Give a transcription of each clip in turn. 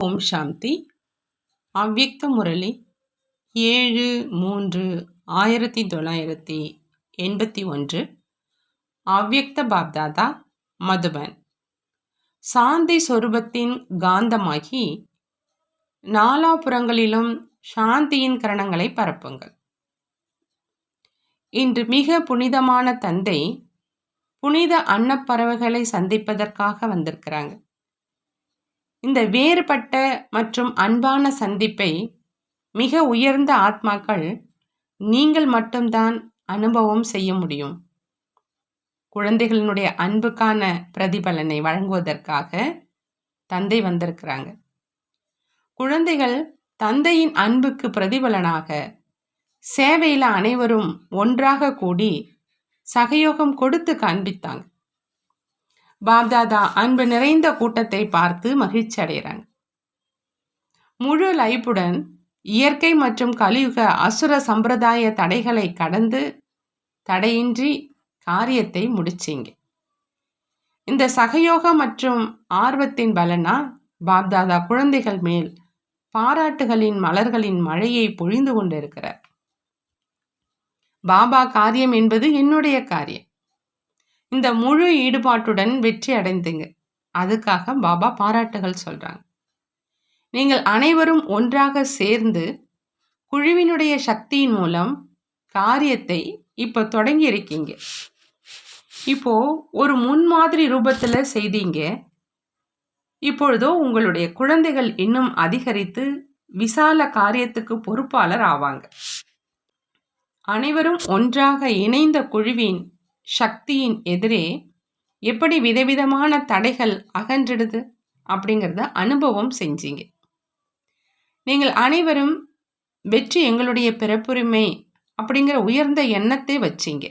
ஓம் சாந்தி. அவ்யக்த முரளி. ஏழு மூன்று ஆயிரத்தி தொள்ளாயிரத்தி எண்பத்தி ஒன்று. அவ்யக்த பாப்தாதா மதுபன். சாந்தி சொரூபத்தின் காந்தமாகி நாலாபுறங்களிலும் சாந்தியின் கரணங்களை பரப்புங்கள். இன்று மிக புனிதமான தந்தை புனித அன்னப்பறவைகளை சந்திப்பதற்காக வந்திருக்கிறாங்க. இந்த வேறுபட்ட மற்றும் அன்பான சந்திப்பை மிக உயர்ந்த ஆத்மாக்கள் நீங்கள் மட்டும்தான் அனுபவம் செய்ய முடியும். குழந்தைகளினுடைய அன்புக்கான பிரதிபலனை வழங்குவதற்காக தந்தை வந்திருக்கிறாங்க. குழந்தைகள் தந்தையின் அன்புக்கு பிரதிபலனாக சேவையில் அனைவரும் ஒன்றாக கூடி சகயோகம் கொடுத்து காண்பித்தாங்க. பாப்தாதா அன்பு நிறைந்த கூட்டத்தை பார்த்து மகிழ்ச்சி அடைகிறாங்க. முழு லைப்புடன் இயற்கை மற்றும் கலியுக அசுர சம்பிரதாய தடைகளை கடந்து தடையின்றி காரியத்தை முடிச்சிங்க. இந்த சகயோக மற்றும் ஆர்வத்தின் பலனா பாப்தாதா குழந்தைகள் மேல் பாராட்டுகளின் மலர்களின் மழையை பொழிந்து கொண்டிருக்கிறார். பாபா காரியம் என்பது என்னுடைய காரியம். இந்த முழு ஈடுபாட்டுடன் வெற்றி அடைந்துங்க. அதுக்காக பாபா பாராட்டுகள் சொல்றாங்க. நீங்கள் அனைவரும் ஒன்றாக சேர்ந்து குழுவினுடைய சக்தியின் மூலம் காரியத்தை இப்போ தொடங்கி இருக்கீங்க. இப்போ ஒரு முன்மாதிரி ரூபத்தில் செய்தீங்க. இப்பொழுதோ உங்களுடைய குழந்தைகள் இன்னும் அதிகரித்து விசால காரியத்துக்கு பொறுப்பாளர் ஆவாங்க. அனைவரும் ஒன்றாக இணைந்த குழுவின் சக்தியின் எதிரே எப்படி விதவிதமான தடைகள் அகன்றிடுது அப்படிங்கிறத அனுபவம் செஞ்சீங்க. நீங்கள் அனைவரும் வெற்றி எங்களுடைய பிறப்புரிமை அப்படிங்கிற உயர்ந்த எண்ணத்தை வச்சிங்க.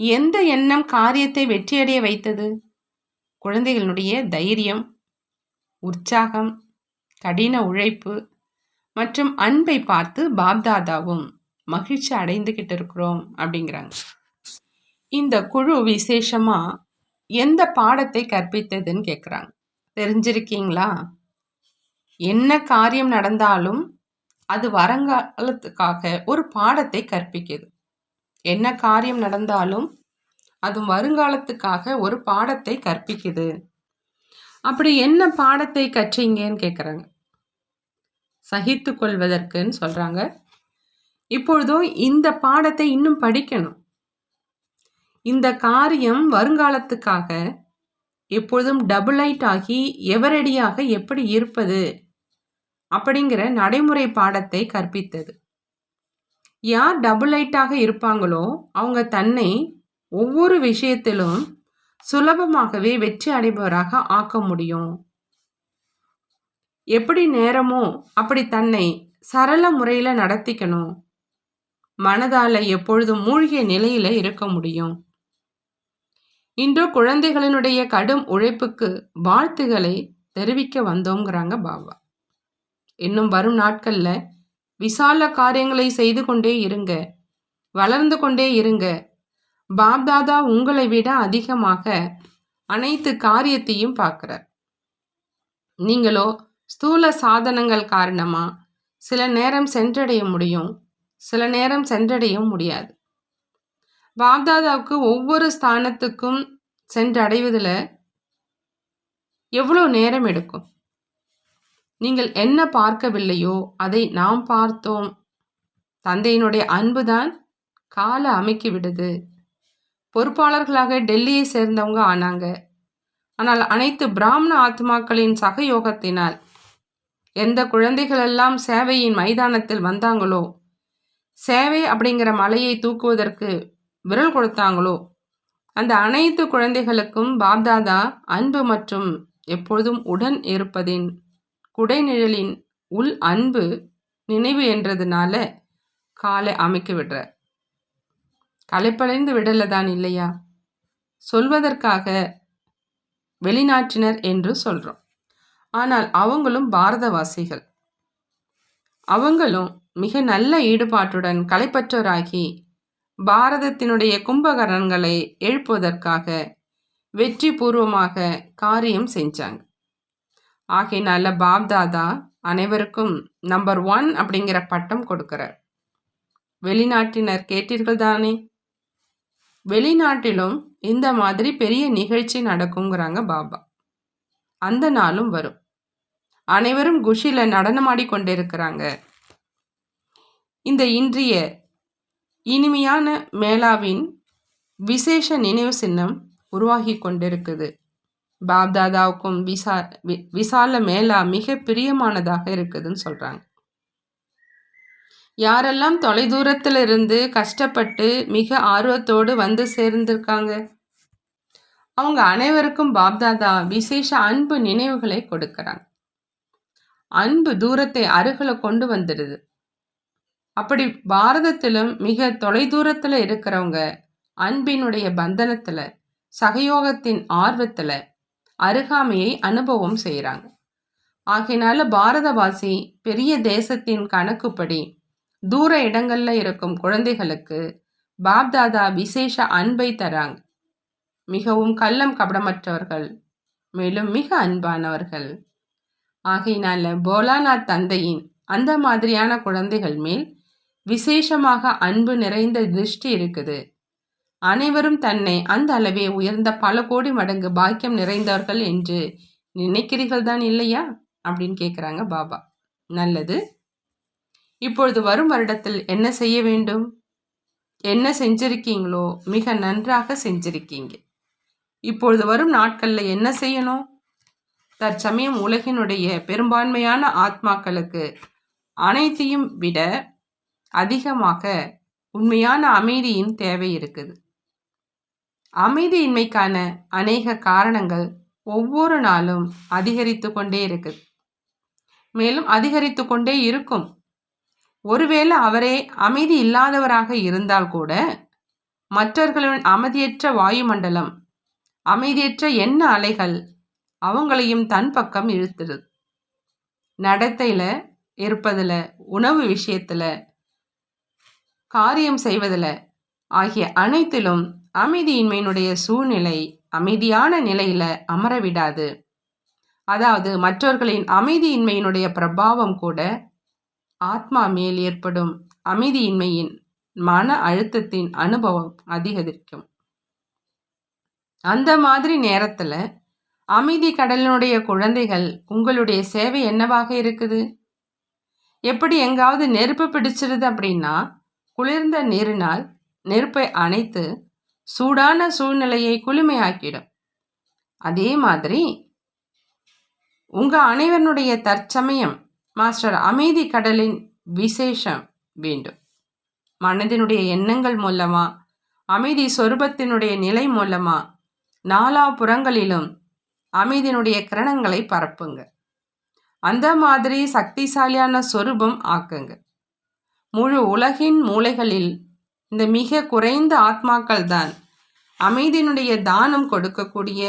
எந்த எண்ணம் காரியத்தை வெற்றியடைய வைத்தது? குழந்தைகளுடைய தைரியம் உற்சாகம் கடின உழைப்பு மற்றும் அன்பை பார்த்து பாப்தாதாவும் மகிழ்ச்சி அடைந்துகிட்டு இருக்கிறோம் அப்படிங்கிறாங்க. இந்த குழு விசேஷமாக எந்த பாடத்தை கற்பித்ததுன்னு கேட்குறாங்க தெரிஞ்சிருக்கீங்களா? என்ன காரியம் நடந்தாலும் அது வருங்காலத்துக்காக ஒரு பாடத்தை கற்பிக்குது. என்ன காரியம் நடந்தாலும் அது வருங்காலத்துக்காக ஒரு பாடத்தை கற்பிக்குது. அப்படி என்ன பாடத்தை கற்றீங்கன்னு கேட்குறாங்க சகித்து கொள்வதற்குன்னு சொல்கிறாங்க இப்பொழுதும் இந்த பாடத்தை இன்னும் படிக்கணும். இந்த காரியம் வருங்காலத்துக்காக எப்பொழுதும் டபுளைட் ஆகி எவரடியாக எப்படி இருப்பது அப்படிங்கிற நடைமுறை பாடத்தை கற்பித்தது. யார் டபுளைட்டாக இருப்பாங்களோ அவங்க தன்னை ஒவ்வொரு விஷயத்திலும் சுலபமாகவே வெற்றி அடைபவராக ஆக்க முடியும். எப்படி நேரமோ அப்படி தன்னை சரள முறையில் நடத்திக்கணும். மனதால் எப்பொழுதும் மூழ்கிய நிலையில் இருக்க முடியும். இன்று குழந்தைகளினுடைய கடும் உழைப்புக்கு வாழ்த்துகளை தெரிவிக்க வந்தோங்கிறாங்க பாபா. இன்னும் வரும் நாட்களில் விசால காரியங்களை செய்து கொண்டே இருங்க. வளர்ந்து கொண்டே இருங்க. பாப்தாதா உங்களை விட அதிகமாக அனைத்து காரியத்தையும் பார்க்குறார். நீங்களோ ஸ்தூல சாதனங்கள் காரணமாக சில நேரம் சென்றடைய முடியும் சில நேரம் சென்றடையவும் முடியாது. பாப்தாதாவுக்கு ஒவ்வொரு ஸ்தானத்துக்கும் சென்றடைவதில் எவ்வளோ நேரம் எடுக்கும்? நீங்கள் என்ன பார்க்கவில்லையோ அதை நாம் பார்த்தோம். தந்தையினுடைய அன்புதான் கால அமைக்கி விடுது. பொறுப்பாளர்களாக டெல்லியை சேர்ந்தவங்க ஆனாங்க. ஆனால் அனைத்து பிராமண ஆத்மாக்களின் சகயோகத்தினால் எந்த குழந்தைகளெல்லாம் சேவையின் மைதானத்தில் வந்தாங்களோ சேவை அப்படிங்கிற மலையை தூக்குவதற்கு விரல் கொடுத்தாங்களோ? அந்த அனைத்து குழந்தைகளுக்கும் பாப்தாதா அன்பு மற்றும் எப்பொழுதும் உடன் இருப்பதின் குடைநிழலின் உள் அன்பு நினைவு என்றதுனால காலை அமைக்க விடுற களைப்படைந்து விடல தான் இல்லையா? சொல்வதற்காக வெளிநாட்டினர் என்று சொல்கிறோம் ஆனால் அவங்களும் பாரதவாசிகள். அவங்களும் மிக நல்ல ஈடுபாட்டுடன் களைப்பற்றோராகி பாரதத்தினுடைய கும்பகரன்களை எழுப்புவதற்காக வெற்றி பூர்வமாக காரியம் செஞ்சாங்க. ஆகையினால பாப்தாதா அனைவருக்கும் நம்பர் ஒன் அப்படிங்கிற பட்டம் கொடுக்கிறார். வெளிநாட்டினர் கேட்டீர்கள் தானே? வெளிநாட்டிலும் இந்த மாதிரி பெரிய நிகழ்ச்சி நடக்குங்கிறாங்க பாபா. அந்த நாளும் வரும். அனைவரும் குஷியில் நடனமாடி கொண்டிருக்கிறாங்க. இந்த இன்றைய இனிமையான மேளாவின் விசேஷ நினைவு சின்னம் உருவாகி கொண்டிருக்குது. பாப்தாதாவுக்கும் விசா விசால மேலா மிக பிரியமானதாக இருக்குதுன்னு சொல்கிறாங்க யாரெல்லாம் தொலைதூரத்தில் இருந்து கஷ்டப்பட்டு மிக ஆர்வத்தோடு வந்து சேர்ந்திருக்காங்க? அவங்க அனைவருக்கும் பாப்தாதா விசேஷ அன்பு நினைவுகளை கொடுக்கிறாங்க. அன்பு தூரத்தை அருகில் கொண்டு வந்துடுது. அப்படி பாரதத்திலும் மிக தொலைதூரத்தில் இருக்கிறவங்க அன்பினுடைய பந்தனத்தில் சகயோகத்தின் ஆர்வத்தில் அருகாமையை அனுபவம் செய்கிறாங்க ஆகையினால பாரதவாசி பெரிய தேசத்தின் கணக்குப்படி தூர இடங்களில் இருக்கும் குழந்தைகளுக்கு பாப்தாதா விசேஷ அன்பை தராங்க. மிகவும் கள்ளம் கபடமற்றவர்கள் மேலும் மிக அன்பானவர்கள். ஆகையினால போலாநாத் தந்தையின் அந்த மாதிரியான குழந்தைகள் மேல் விசேஷமாக அன்பு நிறைந்த திருஷ்டி இருக்குது. அனைவரும் தன்னை அந்த அளவே உயர்ந்த பல கோடி மடங்கு பாக்கியம் நிறைந்தவர்கள் என்று நினைக்கிறீர்கள் தான் இல்லையா? அப்படின்னு கேட்குறாங்க பாபா. நல்லது. இப்பொழுது வரும் வருடத்தில் என்ன செய்ய வேண்டும்? என்ன செஞ்சிருக்கீங்களோ? மிக நன்றாக செஞ்சிருக்கீங்க. இப்பொழுது வரும் நாட்களில் என்ன செய்யணும்? தற்சமயம் உலகினுடைய பெரும்பான்மையான ஆத்மாக்களுக்கு அனைத்தையும் விட அதிகமாக உண்மையான அமைதியின் தேவை இருக்குது. அமைதியின்மைக்கான அநேக காரணங்கள் ஒவ்வொரு நாளும் அதிகரித்து கொண்டே இருக்குது. மேலும் அதிகரித்து கொண்டே இருக்கும். ஒருவேளை அவரே அமைதி இல்லாதவராக இருந்தால் கூட மற்றவர்களின் அமைதியற்ற வாயுமண்டலம் அமைதியற்ற எண்ண அலைகள் அவங்களையும் தன் பக்கம் இழுத்துடுது நடத்தையில் இருப்பதில் உணவு விஷயத்தில் காரியம் செய்வதில் ஆகிய அனைத்திலும் அமைதியின்மையினுடைய சூழ்நிலை அமைதியான நிலையில் அமரவிடாது. அதாவது மற்றவர்களின் அமைதியின்மையினுடைய பிரபாவம் கூட ஆத்மா மேல் ஏற்படும். அமைதியின்மையின் மன அழுத்தத்தின் அனுபவம் அதிகரிக்கும். அந்த மாதிரி நேரத்தில் அமைதி கடலினுடைய குழந்தைகள் உங்களுடைய சேவை என்னவாக இருக்குது? எப்படி எங்காவது நெருப்பு பிடிச்சிருது அப்படின்னா குளிர்ந்த நீரினால் நெருப்பை அணைத்து சூடான சூழ்நிலையை குளுமையாக்கிடும். அதே மாதிரி உங்கள் அனைவருடைய தற்சமயம் மாஸ்டர் அமைதி கடலின் விசேஷம் வேண்டும். மனதினுடைய எண்ணங்கள் மூலமா அமைதி சொருபத்தினுடைய நிலை மூலமா நாலா புறங்களிலும் அமைதியினுடைய கிரணங்களை பரப்புங்க. அந்த மாதிரி சக்திசாலியான சொரூபம் ஆக்குங்க. முழு உலகின் மூளைகளில் இந்த மிக குறைந்த ஆத்மாக்கள் தான் அமைதியினுடைய தானம் கொடுக்கக்கூடிய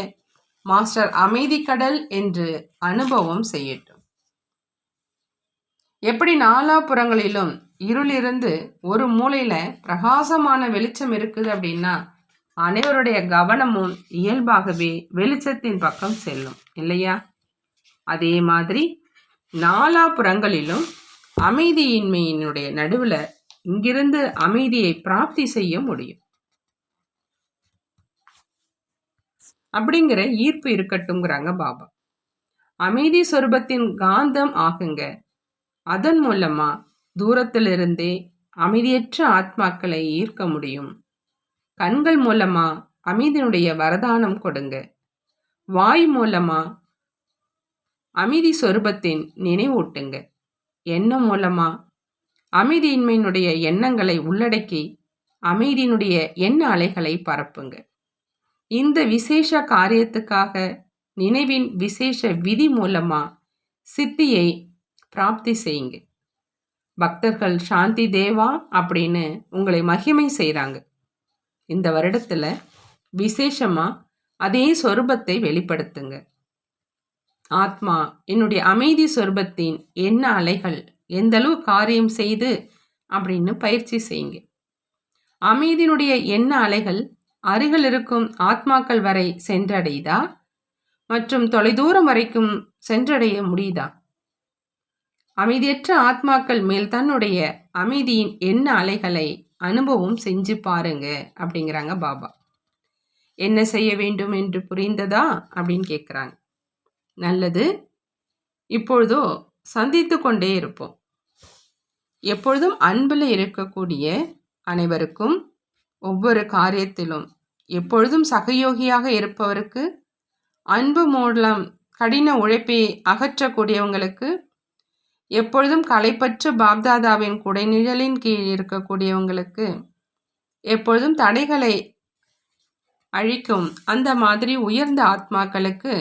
மாஸ்டர் அமைதி கடல் என்று அனுபவம் செய்யட்டும். எப்படி நாலாபுறங்களிலும் இருளிருந்து ஒரு மூலையில் பிரகாசமான வெளிச்சம் இருக்குது அப்படின்னா அனைவருடைய கவனமும் இயல்பாகவே வெளிச்சத்தின் பக்கம் செல்லும் இல்லையா? அதே மாதிரி நாலாபுறங்களிலும் அமைதியின்மையினுடைய நடுவில் இங்கிருந்து அமைதியை பிராப்தி செய்ய முடியும். அப்படிங்கிற ஈர்ப்பு இருக்கட்டும்ங்கிறாங்க பாபா. அமைதி சொருபத்தின் காந்தம் ஆகுங்க. அதன் மூலமா தூரத்திலிருந்தே அமைதியற்ற ஆத்மாக்களை ஈர்க்க முடியும். கண்கள் மூலமா அமைதியினுடைய வரதானம் கொடுங்க. வாய் மூலமா அமைதி சொரூபத்தின் நினைவூட்டுங்க. எண்ணம் மூலமா? அமைதியின்மையினுடைய எண்ணங்களை உள்ளடக்கி அமைதியினுடைய எண்ண அலைகளை பரப்புங்க. இந்த விசேஷ காரியத்துக்காக நினைவின் விசேஷ விதி மூலமா சித்தியை பிராப்தி செய்யுங்க. பக்தர்கள் சாந்தி தேவா அப்படின்னு உங்களை மகிமை செய்கிறாங்க இந்த வருடத்தில் விசேஷமாக அதே சொரூபத்தை வெளிப்படுத்துங்க. ஆத்மா என்னுடைய அமைதி சொர்பத்தின் என்ன அலைகள் எந்தளவு காரியம் செய்து அப்படின்னு பயிற்சி செய்யுங்க. அமைதியினுடைய என்ன அலைகள் அருகில் இருக்கும் ஆத்மாக்கள் வரை சென்றடையுதா? மற்றும் தொலைதூரம் வரைக்கும் சென்றடைய முடியுதா? அமைதியற்ற ஆத்மாக்கள் மேல் தன்னுடைய அமைதியின் என்ன அலைகளை அனுபவம் செஞ்சு பாருங்க அப்படிங்கிறாங்க பாபா. என்ன செய்ய வேண்டும் என்று புரிந்ததா? அப்படின்னு கேட்குறாங்க நல்லது. இப்பொழுதோ சந்தித்து கொண்டே இருப்போம். எப்பொழுதும் அன்பில் இருக்கக்கூடிய அனைவருக்கும் ஒவ்வொரு காரியத்திலும் எப்பொழுதும் சகயோகியாக இருப்பவருக்கு அன்பு மூலம் கடின உழைப்பை அகற்றக்கூடியவங்களுக்கு எப்பொழுதும் களைப்பற்று பாப்தாதாவின் குடைநிழலின் கீழ் இருக்கக்கூடியவங்களுக்கு எப்பொழுதும் தடைகளை அழிக்கும் அந்த மாதிரி உயர்ந்த ஆத்மாக்களுக்கு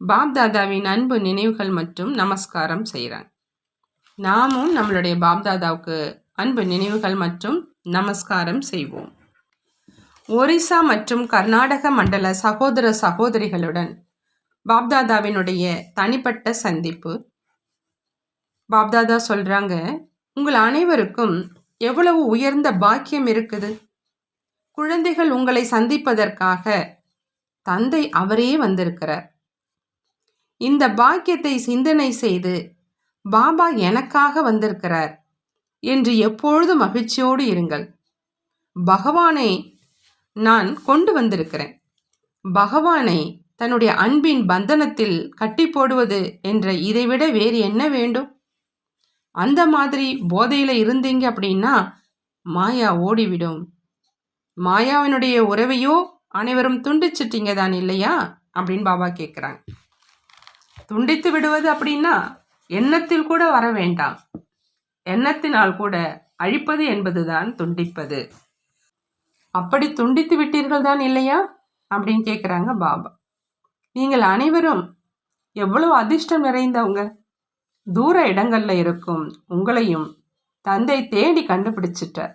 பாப்தாதாவின் அன்பு நினைவுகள் மற்றும் நமஸ்காரம் செய்கிறாங்க நாமும் நம்மளுடைய பாப்தாதாவுக்கு அன்பு நினைவுகள் மற்றும் நமஸ்காரம் செய்வோம். ஒரிசா மற்றும் கர்நாடக மண்டல சகோதர சகோதரிகளுடன் பாப்தாதாவினுடைய தனிப்பட்ட சந்திப்பு. பாப்தாதா சொல்கிறாங்க உங்கள் அனைவருக்கும் எவ்வளவு உயர்ந்த பாக்கியம் இருக்குது. குழந்தைகள் உங்களை சந்திப்பதற்காக தந்தை அவரே வந்திருக்கிறார். இந்த பாக்கியத்தை சிந்தனை செய்து பாபா எனக்காக வந்திருக்கிறார் என்று எப்பொழுது மகிழ்ச்சியோடு இருங்கள். பகவானை நான் கொண்டு வந்திருக்கிறேன். பகவானை தன்னுடைய அன்பின் பந்தனத்தில் கட்டி போடுவது என்ற இதைவிட வேறு என்ன வேண்டும்? அந்த மாதிரி போதையில் இருந்தீங்க அப்படின்னா மாயா ஓடிவிடும். மாயாவினுடைய உறவையோ அனைவரும் துண்டிச்சிட்டீங்க தான் இல்லையா? அப்படின்னு பாபா கேட்குறாங்க. துண்டித்து விடுவது அப்படின்னா எண்ணத்தில் கூட வர வேண்டாம். எண்ணத்தினால் கூட அழிப்பது என்பதுதான் துண்டிப்பது. அப்படி துண்டித்து விட்டீர்கள் தான் இல்லையா? அப்படின்னு கேட்குறாங்க பாபா. நீங்கள் அனைவரும் எவ்வளவு அதிர்ஷ்டம் நிறைந்தவங்க. தூர இடங்கள்ல இருக்கும் உங்களையும் தந்தை தேடி கண்டுபிடிச்சிட்டார்.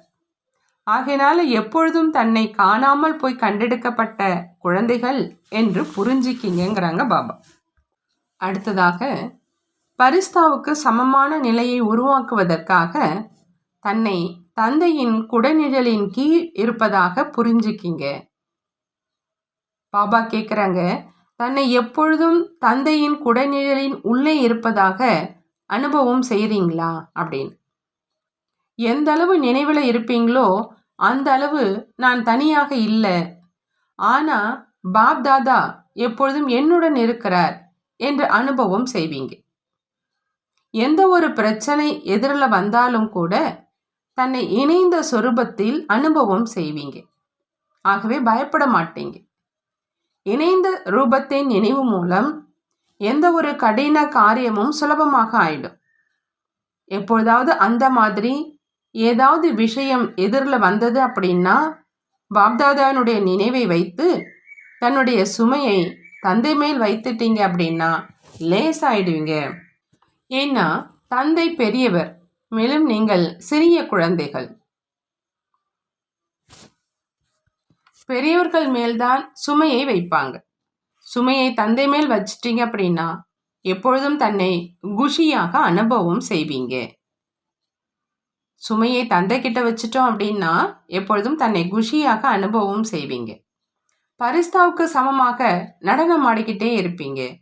ஆகையினால எப்பொழுதும் தன்னை காணாமல் போய் கண்டெடுக்கப்பட்ட குழந்தைகள் என்று புரிஞ்சிக்கிங்கிறாங்க பாபா. அடுத்ததாக பரிஸ்தாவுக்கு சமமான நிலையை உருவாக்குவதற்காக தன்னை தந்தையின் குடநிழலின் கீழ் இருப்பதாக புரிஞ்சுக்கிங்க. பாபா கேட்குறாங்க தன்னை எப்பொழுதும் தந்தையின் குடநிழலின் உள்ளே இருப்பதாக அனுபவம் செய்கிறீங்களா அப்படின்னு. எந்த அளவு நினைவில் இருப்பீங்களோ அந்த அளவு நான் தனியாக இல்லை. ஆனால் பாப் தாதா எப்பொழுதும் என்னுடன் இருக்கிறார். என்று அனுபவம் செய்வீங்க. எந்த ஒரு பிரச்சனை எதிரில் வந்தாலும் கூட தன்னை இணைந்த சொரூபத்தில் அனுபவம் செய்வீங்க. ஆகவே பயப்பட மாட்டீங்க. இணைந்த ரூபத்தின் நினைவு மூலம் எந்த ஒரு கடின காரியமும் சுலபமாக ஆயிடும். எப்பொழுதாவது அந்த மாதிரி ஏதாவது விஷயம் எதிரில் வந்தது அப்படின்னா பாப்தாதானுடைய நினைவை வைத்து தன்னுடைய சுமையை தந்தை மேல் வைத்துட்டீங்க அப்படின்னா லேஸ் ஆயிடுவீங்க ஏன்னா தந்தை பெரியவர் மேலும் நீங்கள் சிறிய குழந்தைகள். பெரியவர்கள் மேல்தான் சுமையை வைப்பாங்க. சுமையை தந்தை மேல் வச்சிட்டீங்க அப்படின்னா எப்பொழுதும் தன்னை குஷியாக அனுபவம் செய்வீங்க. சுமையை தந்தை கிட்ட வச்சிட்டோம் அப்படின்னா எப்பொழுதும் தன்னை குஷியாக அனுபவம் செய்வீங்க. பரிஸ்தாவுக்கு சமமாக நடனம் ஆடிக்கிட்டே இருப்பீங்க.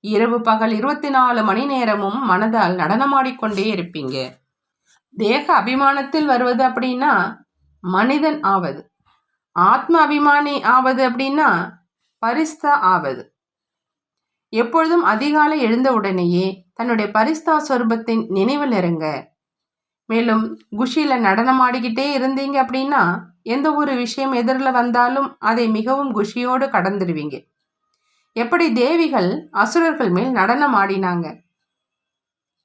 இரவு பகல் இருபத்தி நாலு மணி நேரமும் மனதால் நடனமாடிக்கொண்டே இருப்பீங்க. தேக அபிமானத்தில் வருவது அப்படின்னா மனிதன் ஆவது. ஆத்ம அபிமானி ஆவது அப்படின்னா பரிஸ்தா ஆவது. எப்பொழுதும் அதிகாலை எழுந்த உடனேயே தன்னுடைய பரிஸ்தா சொரூபத்தின் நினைவில் இருங்க. மேலும் குஷியில் நடனமாடிக்கிட்டே இருந்தீங்க அப்படின்னா எந்த ஒரு விஷயம் எதிரில் வந்தாலும் அதை மிகவும் குஷியோடு கடந்துடுவீங்க. எப்படி தேவிகள் அசுரர்கள் மேல் நடனம் ஆடினாங்க?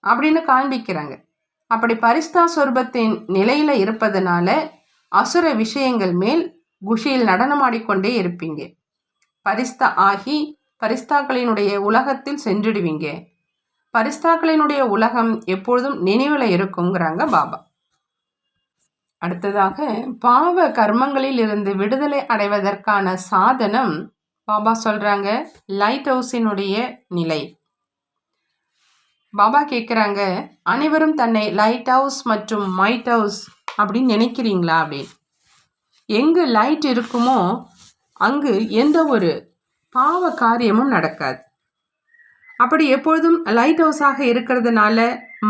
அப்படின்னு காண்பிக்கிறாங்க. அப்படி பரிஸ்தா சொர்பத்தின் நிலையில் இருப்பதனால அசுர விஷயங்கள் மேல் குஷியில் நடனமாடிக்கொண்டே இருப்பீங்க. பரிஸ்தா ஆகி பரிஸ்தாக்களினுடைய உலகத்தில் சென்றுடுவீங்க. பரிஸ்தாக்களினுடைய உலகம் எப்பொழுதும் நினைவில் இருக்குங்கிறாங்க பாபா. அடுத்ததாக பாவ கர்மங்களில் இருந்து விடுதலை அடைவதற்கான சாதனம் பாபா சொல்கிறாங்க லைட் ஹவுஸினுடைய நிலை. பாபா கேட்குறாங்க அனைவரும் தன்னை லைட் ஹவுஸ் மற்றும் மைட் ஹவுஸ் அப்படின்னு நினைக்கிறீங்களா அப்படின்னு எங்கு லைட் இருக்குமோ அங்கு எந்த ஒரு பாவ காரியமும் நடக்காது. அப்படி எப்பொழுதும் லைட் ஹவுஸாக இருக்கிறதுனால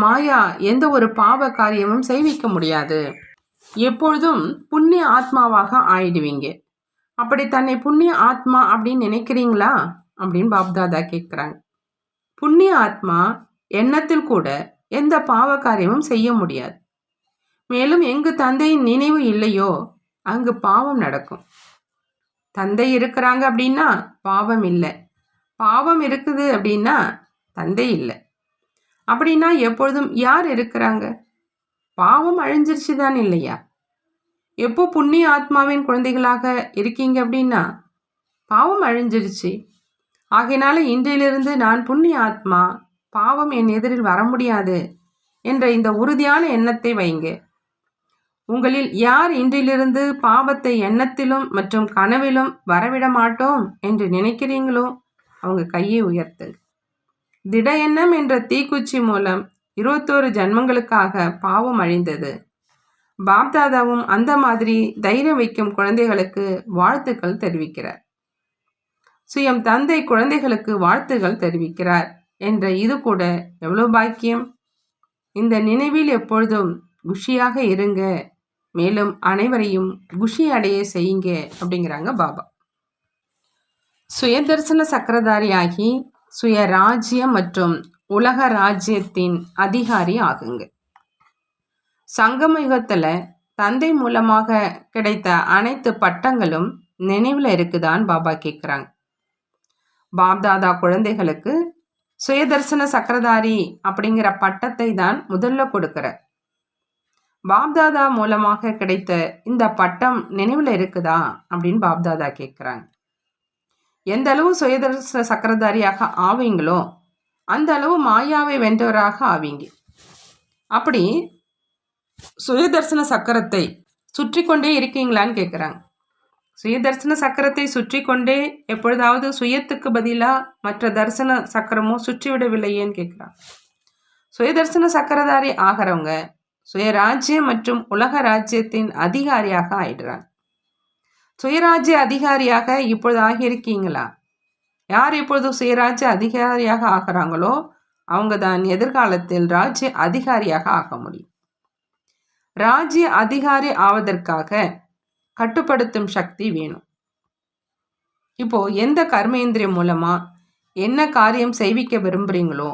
மாயா எந்த ஒரு பாவ காரியமும் செய்விக்க முடியாது. எப்பொழுதும் புண்ணிய ஆத்மாவாக ஆயிடுவீங்க. அப்படி தன்னை புண்ணிய ஆத்மா அப்படின்னு நினைக்கிறீங்களா? அப்படின்னு பாப்தாதா கேட்குறாங்க. புண்ணிய ஆத்மா எண்ணத்தில் கூட எந்த பாவ காரியமும் செய்ய முடியாது. மேலும் எங்கு தந்தையின் நினைவு இல்லையோ அங்கு பாவம் நடக்கும். தந்தை இருக்கிறாங்க அப்படின்னா பாவம் இல்லை. பாவம் இருக்குது அப்படின்னா தந்தை இல்லை. அப்படின்னா எப்பொழுதும் யார் இருக்கிறாங்க? பாவம் அழிஞ்சிருச்சு தான் இல்லையா? எப்போ புண்ணிய ஆத்மாவின் குழந்தைகளாக இருக்கீங்க அப்படின்னா பாவம் அழிஞ்சிருச்சு. ஆகையினால இன்றையிலிருந்து நான் புண்ணிய ஆத்மா பாவம் என் எதிரில் வர முடியாது என்ற இந்த உறுதியான எண்ணத்தை வைங்க. உங்களில் யார் இன்றிலிருந்து பாவத்தை எண்ணத்திலும் மற்றும் கனவிலும் வரவிட மாட்டோம் என்று நினைக்கிறீங்களோ அவங்க கையை உயர்த்து திட எண்ணம் என்ற தீக்குச்சி மூலம் இருபத்தோரு ஜன்மங்களுக்காக பாவம் அழிந்தது. பாப்தாதாவும் அந்த மாதிரி தைரியம் வைக்கும் குழந்தைகளுக்கு வாழ்த்துக்கள் தெரிவிக்கிறார். சுயம் தந்தை குழந்தைகளுக்கு வாழ்த்துகள் தெரிவிக்கிறார் என்ற இது கூட எவ்வளோ பாக்கியம்? இந்த நினைவில் எப்பொழுதும் குஷியாக இருங்க மேலும் அனைவரையும் குஷி அடைய செய்யுங்க அப்படிங்கிறாங்க பாபா. சுயதர்சன சக்கரதாரியாகி சுய ராஜ்யம் மற்றும் உலக ராஜ்யத்தின் அதிகாரி ஆகுங்க. சங்கம யுகத்தில் தந்தை மூலமாக கிடைத்த அனைத்து பட்டங்களும் நினைவில் இருக்குதான் பாபா கேட்குறாங்க பாப்தாதா குழந்தைகளுக்கு சுயதர்சன சக்கரதாரி அப்படிங்கிற பட்டத்தை தான் முதல்ல கொடுக்கிற பாப்தாதா மூலமாக கிடைத்த இந்த பட்டம் நினைவில் இருக்குதா அப்படின்னு பாப்தாதா கேட்குறாங்க எந்த அளவு சுயதர்சன சக்கரதாரியாக ஆவீங்களோ அந்த அளவு மாயாவை வென்றவராக ஆவீங்க. அப்படி சுயதர்சன சக்கரத்தை சுற்றி கொண்டே இருக்கீங்களான்னு கேட்குறாங்க சுயதர்சன சக்கரத்தை சுற்றி கொண்டே எப்பொழுதாவது சுயத்துக்கு பதிலாக மற்ற தரிசன சக்கரமோ சுற்றிவிடவில்லையேன்னு கேட்குறாங்க சுயதர்சன சக்கரதாரி ஆகிறவங்க சுயராஜ்யம் மற்றும் உலக ராஜ்யத்தின் அதிகாரியாக ஆயிடுறாங்க. சுயராஜ்ய அதிகாரியாக இப்பொழுது ஆகியிருக்கீங்களா? யார் இப்பொழுது சுயராஜ்ய அதிகாரியாக ஆகிறாங்களோ அவங்க தான் எதிர்காலத்தில் ராஜ்ய அதிகாரியாக ஆக முடியும். ராஜ்ய அதிகாரி ஆவதற்காக கட்டுப்படுத்தும் சக்தி வேணும். இப்போ எந்த கர்மேந்திரியம் மூலமா என்ன காரியம் செய்விக்க விரும்புகிறீங்களோ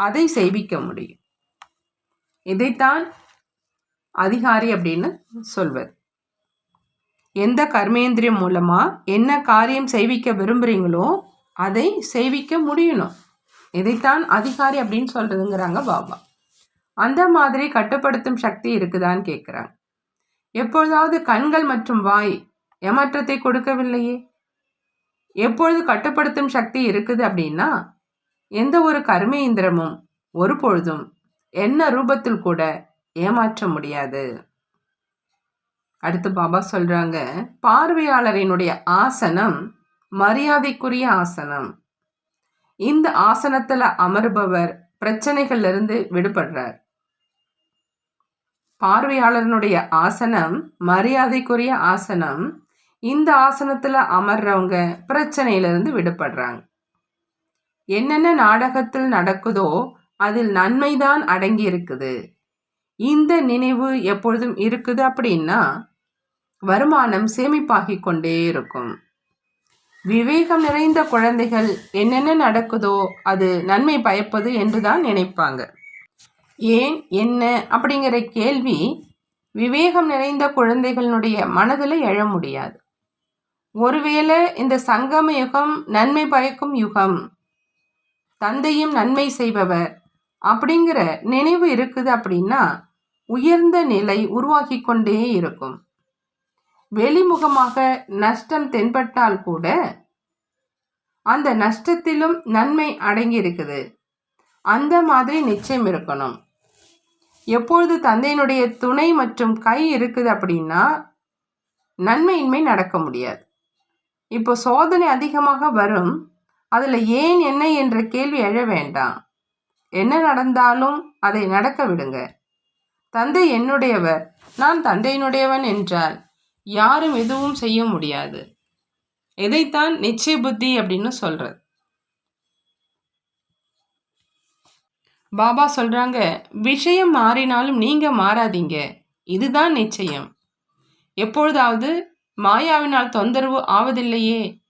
அதை செய்விக்க முடியும். இதைத்தான் அதிகாரி அப்படின்னு சொல்வது. எந்த கர்மேந்திரியம் மூலமாக என்ன காரியம் செய்விக்க விரும்புகிறீங்களோ அதை செய்விக்க முடியணும். இதைத்தான் அதிகாரி அப்படின்னு சொல்கிறதுங்கிறாங்க பாபா. அந்த மாதிரி கட்டுப்படுத்தும் சக்தி இருக்குதான்னு கேட்குறாங்க எப்பொழுதாவது கண்கள் மற்றும் வாய் ஏமாற்றத்தை கொடுக்கவில்லையே? எப்பொழுது கட்டுப்படுத்தும் சக்தி இருக்குது அப்படின்னா எந்த ஒரு கர்மேந்திரமும் ஒரு பொழுதும் என்ன ரூபத்தில் கூட ஏமாற்ற முடியாது. அடுத்து பாபா சொல்றாங்க பார்வையாளரினுடைய ஆசனம் மரியாதைக்குரிய ஆசனம். இந்த ஆசனத்துல அமர்பவர் பிரச்சனைகள்ல இருந்து விடுபடுறார். பார்வையாளர்னுடைய ஆசனம் மரியாதைக்குரிய ஆசனம் இந்த ஆசனத்துல அமர்றவங்க பிரச்சனையிலிருந்து விடுபடுறாங்க. என்னென்ன நாடகத்தில் நடக்குதோ அதில் நன்மைதான் அடங்கி இருக்குது இந்த நினைவு எப்பொழுதும் இருக்குது அப்படின்னா வருமானம் சேமிப்பாகிக் கொண்டே இருக்கும். விவேகம் நிறைந்த குழந்தைகள் என்னென்ன நடக்குதோ அது நன்மை பயப்பது என்று தான் நினைப்பாங்க. ஏன் என்ன அப்படிங்கிற கேள்வி விவேகம் நிறைந்த குழந்தைகளுடைய மனதில் எழ முடியாது. ஒருவேளை இந்த சங்கம யுகம் நன்மை பயக்கும் யுகம் தந்தையும் நன்மை செய்பவர் அப்படிங்கிற நினைவு இருக்குது அப்படின்னா உயர்ந்த நிலை உருவாகி கொண்டே இருக்கும். வெளிமுகமாக நஷ்டம் தென்பட்டால் கூட அந்த நஷ்டத்திலும் நன்மை அடங்கி இருக்குது அந்த மாதிரி நிச்சயம் இருக்கணும். எப்பொழுது தந்தையினுடைய துணை மற்றும் கை இருக்குது அப்படின்னா நன்மையின்மை நடக்க முடியாது. இப்போ சோதனை அதிகமாக வரும். அதில் ஏன் என்ன என்ற கேள்வி எழ வேண்டாம். என்ன நடந்தாலும் அதை நடக்க விடுங்க. தந்தை என்னுடையவர் நான் தந்தையினுடையவன் என்றால் யாரும் எதுவும் செய்ய முடியாது. இதைத்தான் நிச்சய புத்தி அப்படின்னு சொல்றது. பாபா சொல்றாங்க விஷயம் மாறினாலும் நீங்க மாறாதீங்க. இதுதான் நிச்சயம். எப்பொழுதாவது மாயாவினால் தொந்தரவு ஆவதில்லையே.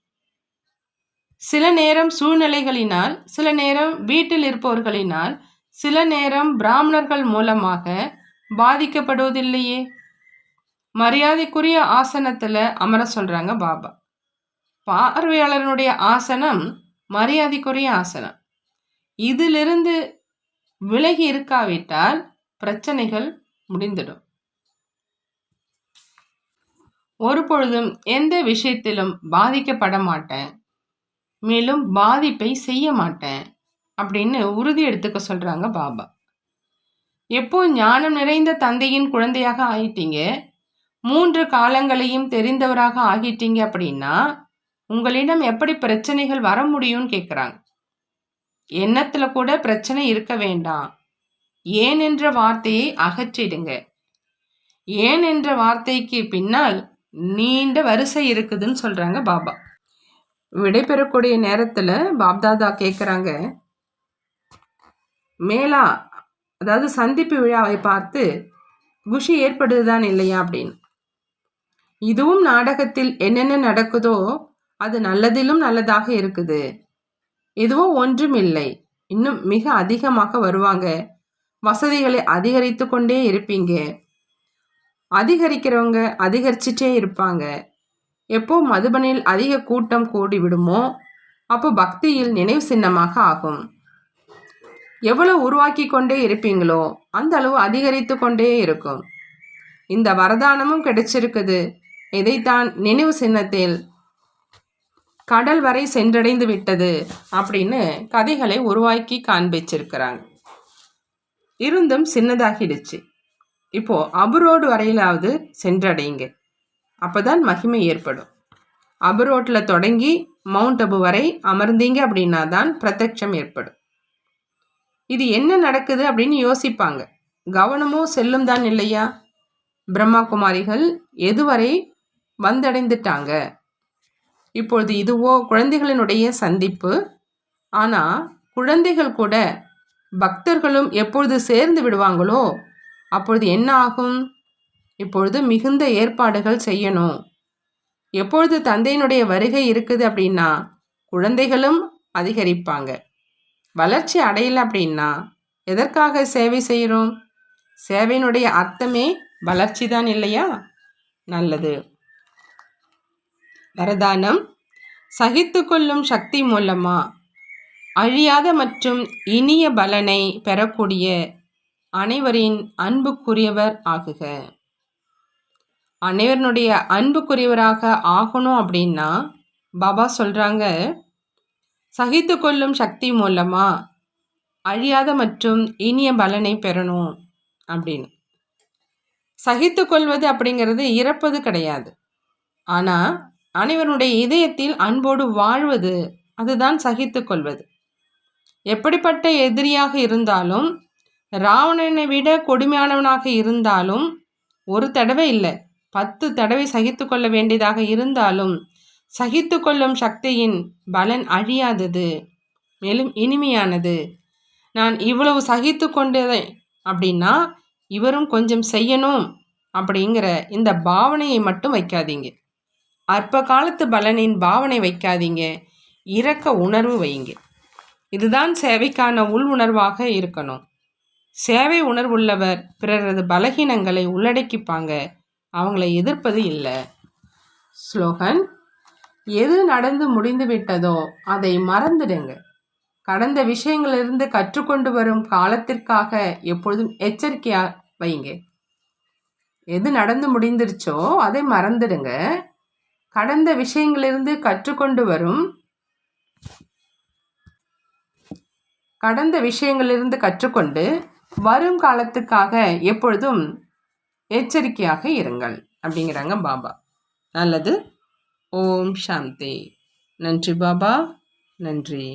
சில நேரம் சூழ்நிலைகளினால் சில நேரம் வீட்டில் இருப்பவர்களினால் சில நேரம் பிராமணர்கள் மூலமாக பாதிக்கப்படுவதில்லையே. மரியாதைக்குரிய ஆசனத்தில் அமர சொல்கிறாங்க பாபா. பார்வையாளனுடைய ஆசனம் மரியாதைக்குரிய ஆசனம். இதிலிருந்து விலகி இருக்காவிட்டால் பிரச்சனைகள் முடிந்துடும். ஒரு பொழுதும் எந்த விஷயத்திலும் பாதிக்கப்பட மாட்டேன். மேலும் பாதிப்பை செய்ய மாட்டேன் அப்படின்னு உறுதி எடுத்துக்க சொல்கிறாங்க பாபா. எப்போ ஞானம் நிறைந்த தந்தையின் குழந்தையாக ஆயிட்டீங்க? மூன்று காலங்களையும் தெரிந்தவராக ஆகிட்டீங்க அப்படின்னா உங்களிடம் எப்படி பிரச்சனைகள் வர முடியும்னு கேட்குறாங்க எண்ணத்தில் கூட பிரச்சனை இருக்க வேண்டாம். ஏன் என்ற வார்த்தையை அகற்றிடுங்க. ஏன் என்ற வார்த்தைக்கு பின்னால் நீண்ட வரிசை இருக்குதுன்னு சொல்கிறாங்க பாபா. விடைபெறக்கூடிய நேரத்தில் பாப்தாதா கேட்குறாங்க மேலா அதாவது சந்திப்பு விழாவை பார்த்து குஷி ஏற்படுதுதான் இல்லையா அப்படின்னு. இதுவும் நாடகத்தில் என்னென்ன நடக்குதோ அது நல்லதிலும் நல்லதாக இருக்குது. எதுவும் ஒன்றும் இல்லை இன்னும் மிக அதிகமாக வருவாங்க. வசதிகளை அதிகரித்து கொண்டே இருப்பீங்க. அதிகரிக்கிறவங்க அதிகரிச்சுட்டே இருப்பாங்க. எப்போ மதுபனில் அதிக கூட்டம் கூடி விடுமோ அப்போ பக்தியில் நினைவு சின்னமாக ஆகும். எவ்வளவு உருவாக்கி கொண்டே இருப்பீங்களோ அந்த அளவு அதிகரித்து கொண்டே இருக்கும். இந்த வரதானமும் கிடைச்சிருக்குது. இதைத்தான் நினைவு சின்னத்தில் கடல் வரை சென்றடைந்து விட்டது அப்படின்னு கதைகளை உருவாக்கி காண்பிச்சிருக்கிறாங்க. இருந்தும் சின்னதாகிடுச்சு. இப்போ அபுரோடு வரையிலாவது சென்றடைங்க. அப்போதான் மகிமை ஏற்படும். அபுரோட்டில் தொடங்கி மவுண்ட் அபு வரை அமர்ந்தீங்க அப்படின்னா தான் பிரத்யட்சம் ஏற்படும். இது என்ன நடக்குது அப்படின்னு யோசிப்பாங்க. கவனமும் செல்லும் தான் இல்லையா? பிரம்மா குமாரிகள் எதுவரை வந்தடைந்துட்டாங்க. இப்பொழுது இதுவோ குழந்தைகளினுடைய சந்திப்பு. ஆனால் குழந்தைகள் கூட பக்தர்களும் எப்பொழுது சேர்ந்து விடுவாங்களோ அப்பொழுது என்ன ஆகும்? இப்பொழுது மிகுந்த ஏற்பாடுகள் செய்யணும். எப்பொழுது தந்தையினுடைய வருகை இருக்குது அப்படின்னா குழந்தைகளும் அதிகரிப்பாங்க. வளர்ச்சி அடையலை அப்படின்னா எதற்காக சேவை செய்கிறோம் சேவையினுடைய அர்த்தமே வளர்ச்சி தான் இல்லையா? நல்லது. வரதானம். சகித்து கொள்ளும் சக்தி மூலமா அழியாத மற்றும் இனிய பலனை பெறக்கூடிய அனைவரின் அன்புக்குரியவர் ஆகுக. அனைவருடைய அன்புக்குரியவராக ஆகணும் அப்படின்னா பாபா சொல்கிறாங்க சகித்து கொள்ளும் சக்தி மூலமாக அழியாத மற்றும் இனிய பலனை பெறணும் அப்படின்னு. சகித்து கொள்வது அப்படிங்கிறது இறப்பது கிடையாது. ஆனால் அனைவருடைய இதயத்தில் அன்போடு வாழ்வது அதுதான் சகித்து கொள்வது. எப்படிப்பட்ட எதிரியாக இருந்தாலும் ராவணனை விட கொடுமையானவனாக இருந்தாலும் ஒரு தடவை இல்லை பத்து தடவை சகித்து கொள்ள வேண்டியதாக இருந்தாலும் சகித்து கொள்ளும் சக்தியின் பலன் அழியாதது மேலும் இனிமையானது. நான் இவ்வளவு சகித்து கொண்டதேன் அப்படின்னா இவரும் கொஞ்சம் செய்யணும் அப்படிங்கிற இந்த பாவனையை மட்டும் வைக்காதீங்க. அற்ப காலத்து பலனின் பாவனை வைக்காதீங்க. இரக்க உணர்வு வைங்க இதுதான் சேவைக்கான உள் உணர்வாக இருக்கணும். சேவை உணர்வுள்ளவர் பிறரது பலகீனங்களை உள்ளடக்கிப்பாங்க. அவங்களை எதிர்ப்பது இல்லை. ஸ்லோகன் எது நடந்து முடிந்து விட்டதோ அதை மறந்துடுங்க. கடந்த விஷயங்களிலிருந்து கற்றுக்கொண்டு வரும் காலத்திற்காக எப்பொழுதும் எச்சரிக்கையாக வைங்க எது நடந்து முடிந்துருச்சோ அதை மறந்துடுங்க. கடந்த விஷயங்களிலிருந்து கற்றுக்கொண்டு வரும். கடந்த விஷயங்களிலிருந்து கற்றுக்கொண்டு வரும் காலத்துக்காக எப்பொழுதும் எச்சரிக்கையாக இருங்கள் அப்படிங்கிறாங்க பாபா. நல்லது. ஓம் சாந்தி. நன்றி பாபா. நன்றி.